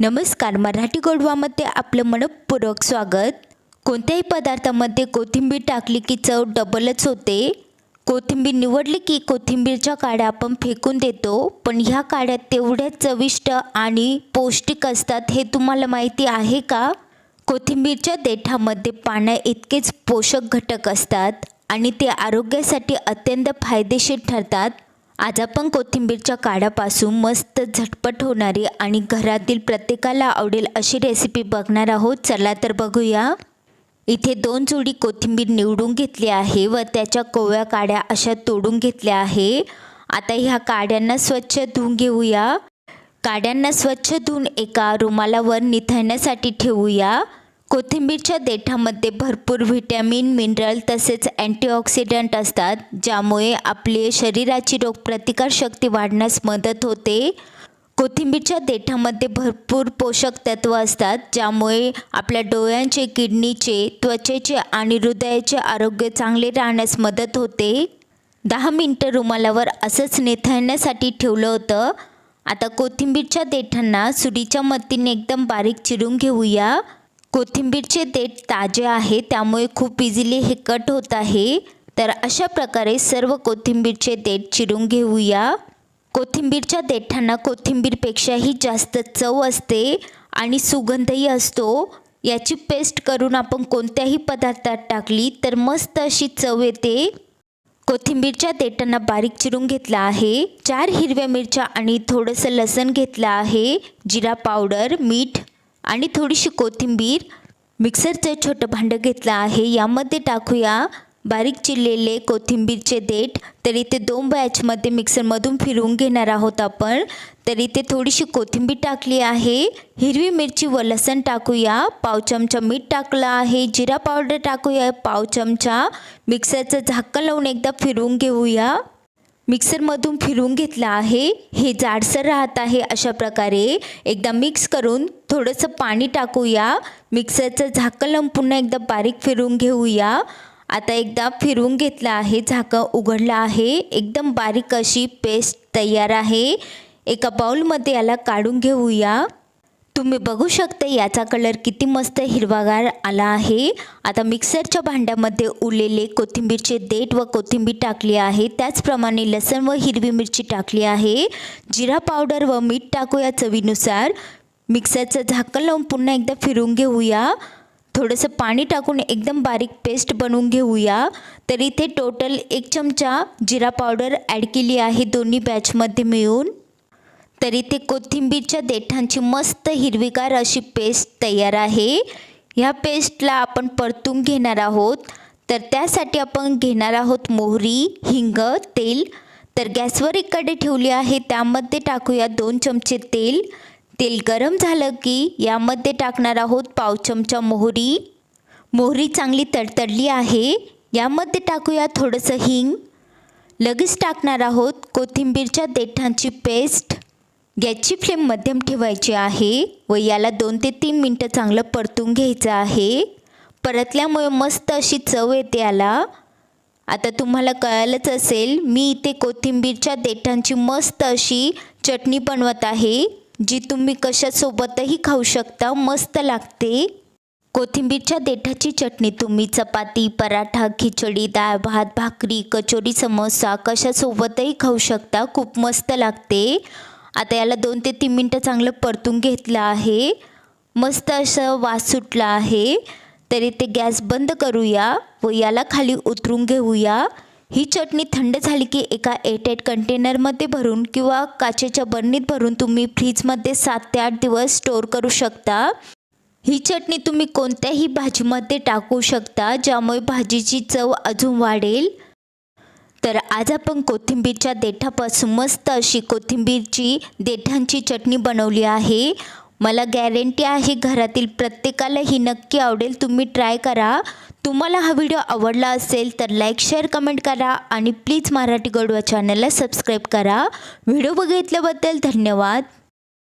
नमस्कार मराठी गोडवामध्ये आपलं मनपूर्वक स्वागत. कोणत्याही पदार्थामध्ये कोथिंबीर टाकली की चव डबलच होते. कोथिंबीर निवडली की कोथिंबीरच्या काड्या आपण फेकून देतो. पण ह्या काड्या तेवढ्याच चविष्ट आणि पौष्टिक असतात हे तुम्हाला माहिती आहे का? कोथिंबीरच्या देठामध्ये पाण्या इतकेच पोषक घटक असतात आणि ते आरोग्यासाठी अत्यंत फायदेशीर ठरतात. आज आपण कोथिंबीरच्या काड्यापासून मस्त झटपट होणारी आणि घरातील प्रत्येकाला आवडेल अशी रेसिपी बघणार आहोत. चला तर बघूया. इथे दोन जोडी कोथिंबीर निवडून घेतली आहे व त्याच्या कोव्या काड्या अशा तोडून घेतल्या आहे. आता ह्या काड्यांना स्वच्छ धुवून घेऊया. काड्यांना स्वच्छ धुवून एका रुमालावर निथळण्यासाठी ठेवूया. कोथिंबीरच्या देठामध्ये भरपूर व्हिटॅमिन मिनरल तसेच अँटीऑक्सिडंट असतात ज्यामुळे आपले शरीराची रोगप्रतिकारशक्ती वाढण्यास मदत होते. कोथिंबीरच्या देठामध्ये भरपूर पोषक तत्व असतात ज्यामुळे आपल्या डोळ्यांचे किडनीचे त्वचेचे आणि हृदयाचे आरोग्य चांगले राहण्यास मदत होते. दहा मिनटं रुमालावर असंच नेथळण्यासाठी ठेवलं होतं. आता कोथिंबीरच्या देठांना सुरीच्या मदतीने एकदम बारीक चिरून घेऊया. कोथिंबीरचे देठ ताजे आहे त्यामुळे खूप इझिली हे कट होत आहे. तर अशा प्रकारे सर्व कोथिंबीरचे देठ चिरून घेऊया. कोथिंबीरच्या देठांना कोथिंबीरपेक्षाही जास्त चव असते आणि सुगंधही असतो. याची पेस्ट करून आपण कोणत्याही पदार्थात टाकली तर मस्त अशी चव येते. कोथिंबीरच्या देठांना बारीक चिरून घेतला आहे. चार हिरव्या मिरच्या आणि थोडंसं लसण घेतलं आहे. जिरा पावडर मीठ आणि थोडीशी कोथिंबीर मिक्सरचं छोटं भांडं घेतलं आहे. यामध्ये टाकूया बारीक चिरलेले कोथिंबीरचे देठ. तर इथे दोन बॅचमध्ये मिक्सरमधून फिरवून घेणार आहोत आपण. तर इथे थोडीशी कोथिंबीर टाकली आहे. हिरवी मिरची व लसण टाकूया. पाव चमचा मीठ टाकलं आहे. जिरा पावडर टाकूया. पाव चमचा मिक्सरचं झाकण लावून एकदा फिरवून घेऊया. मिक्सरमधून फिरवून घेतलं आहे. हे जाडसर राहत आहे अशा प्रकारे. एकदा मिक्स करून थोडंसं पाणी टाकूया. मिक्सरचं झाकं लावून पुन्हा एकदा बारीक फिरवून घेऊया. आता एकदा फिरवून घेतलं आहे. झाकं उघडलं आहे. एकदम बारीक अशी पेस्ट तयार आहे. एका बाउलमध्ये याला काढून घेऊया. तुम्ही बघू शकता याचा कलर किती मस्त हिरवागार आला आहे. आता मिक्सरच्या भांड्यामध्ये उरलेले कोथिंबीरचे देठ व कोथिंबीर टाकली आहे. त्याचप्रमाणे लसण व हिरवी मिरची टाकली आहे. जिरा पावडर व मीठ टाकूया चवीनुसार. मिक्सरचं झाकण लावून पुन्हा एकदा फिरून घेऊया. थोडंसं पाणी टाकून एकदम बारीक पेस्ट बनवून घेऊया. तर इथे टोटल एक चमचा जिरा पावडर ॲड केली आहे दोन्ही बॅचमध्ये मिळून. तर इथे कोथिंबीरच्या देठांची मस्त हिरवीगार अशी पेस्ट तयार आहे. ह्या पेस्टला आपण परतून घेणार आहोत. तर त्यासाठी आपण घेणार आहोत मोहरी हिंग तेल. तर गॅसवर इकडे ठेवली आहे. त्यामध्ये टाकूया दोन चमचे तेल. तेल गरम झालं की यामध्ये टाकणार आहोत पाव चमचा मोहरी. मोहरी चांगली तडतडली आहे. यामध्ये टाकूया थोडंसं हिंग. लगेच टाकणार आहोत कोथिंबीरच्या देठांची पेस्ट. गॅसची फ्लेम मध्यम ठेवायची आहे व याला दोन ते तीन मिनटं चांगलं परतून घ्यायचं आहे. परतल्यामुळे मस्त अशी चव येते याला. आता तुम्हाला कळालंच असेल मी इथे कोथिंबीरच्या देठांची मस्त अशी चटणी बनवत आहे जी तुम्ही कशासोबतही खाऊ शकता मस्त लागते. कोथिंबीरच्या देठाची चटणी तुम्ही चपाती पराठा खिचडी डाळ भात भाकरी कचोरी समोसा कशासोबतही खाऊ शकता खूप मस्त लागते. आता याला दोन ते तीन मिनटं चांगलं परतून घेतलं आहे. मस्त असं वास सुटला आहे. तरी ते गॅस बंद करूया व याला खाली उतरून घेऊया. ही चटणी थंड झाली की एका एट कंटेनरमध्ये भरून किंवा काचेच्या बरणीत भरून तुम्ही फ्रीजमध्ये सात ते आठ दिवस स्टोअर करू शकता. ही चटणी तुम्ही कोणत्याही भाजीमध्ये टाकू शकता ज्यामुळे भाजीची चव अजून वाढेल. तर आज आपण कोथिंबीरच्या देठापासून मस्त अशी कोथिंबीरची देठांची चटणी बनवली आहे. मला गॅरंटी आहे घरातील प्रत्येकाला ही नक्की आवडेल. तुम्ही ट्राय करा. तुम्हाला हा व्हिडिओ आवडला असेल तर लाईक शेअर कमेंट करा आणि प्लीज मराठी गोडवा चॅनलला सबस्क्राईब करा. व्हिडिओ बघितल्याबद्दल धन्यवाद.